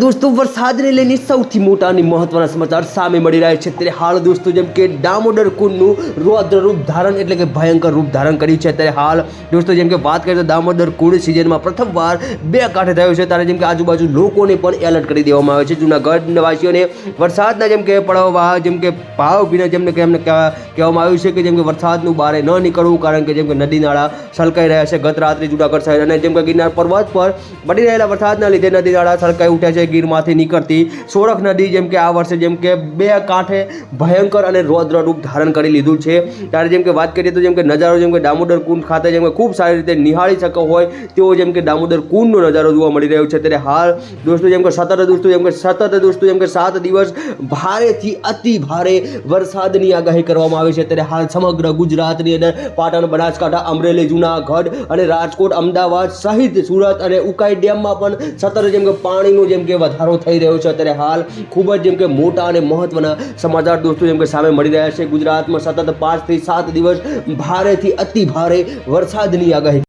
દોસ્તો, વરસાદને લઈને સૌથી મોટા અને મહત્વના સમાચાર સામે મળી રહ્યા છે. ત્યારે હાલ દોસ્તો, જેમ કે દામોદર કુંડનું રૌદ્ર રૂપ ધારણ એટલે કે ભયંકર રૂપ ધારણ કર્યું છે. ત્યારે હાલ દોસ્તો, જેમ કે વાત કરીએ તો દામોદર કુંડ સિઝનમાં પ્રથમવાર બે કાંઠે થયો છે. ત્યારે જેમ કે આજુબાજુ લોકોને પણ એલર્ટ કરી દેવામાં આવે છે. જૂનાગઢવાસીઓને વરસાદના જેમ કે પડવા જેમ કે ભાવ ભીના જેમને કે એમને કહેવા- કહેવામાં આવ્યું છે કે જેમ કે વરસાદનું બારે ન નીકળવું, કારણ કે જેમ કે નદી નાળા છલકાઈ રહ્યા છે ગત રાત્રે જૂનાગઢ શહેર અને જેમ કે ગિરનાર પર્વત પર પડી રહેલા વરસાદના લીધે નદી નાળા છલકાઈ ઉઠ્યા છે. ગીરમાંથી નીકળતી સોરખ નદી જેમ કે આ વર્ષે જેમ કે બે કાંઠે ભયંકર અને રૌદ્ર રૂપ ધારણ કરી લીધું છે ત્યારે જેમ કે વાત કરીએ તો જેમ કે નજારો જેમ કે દામોદર કુંડ ખાતે જેમ કે ખૂબ સારી રીતે નિહાળી શકો હોય તેવો જેમ કે દામોદર કુંડનો નજારો જોવા મળી રહ્યો છે ત્યારે હાલ દોસ્તો જેમ કે સતત દોસ્તો જેમ કે સતત દોસ્તો જેમ કે સાત દિવસ ભારેથી અતિ ભારે વરસાદની આગાહી કરવામાં આવી છે ત્યારે હાલ સમગ્ર ગુજરાતની અંદર પાટણ બનાસકાંઠા અમરેલી જૂનાગઢ અને રાજકોટ અમદાવાદ સહિત સુરત અને ઉકાઈ ડેમમાં પણ સતત જેમ કે પાણીનું જેમ કે વધારો થઈ રહ્યો છે અત્યારે હાલ ખૂબ જ જેમ કે મોટા અને મહત્વના સમાચાર દોસ્તો જેમ કે સામે મળી રહ્યા છે ગુજરાતમાં સતત પાંચથી સાત દિવસ ભારેથી અતિ ભારે વરસાદની આગાહી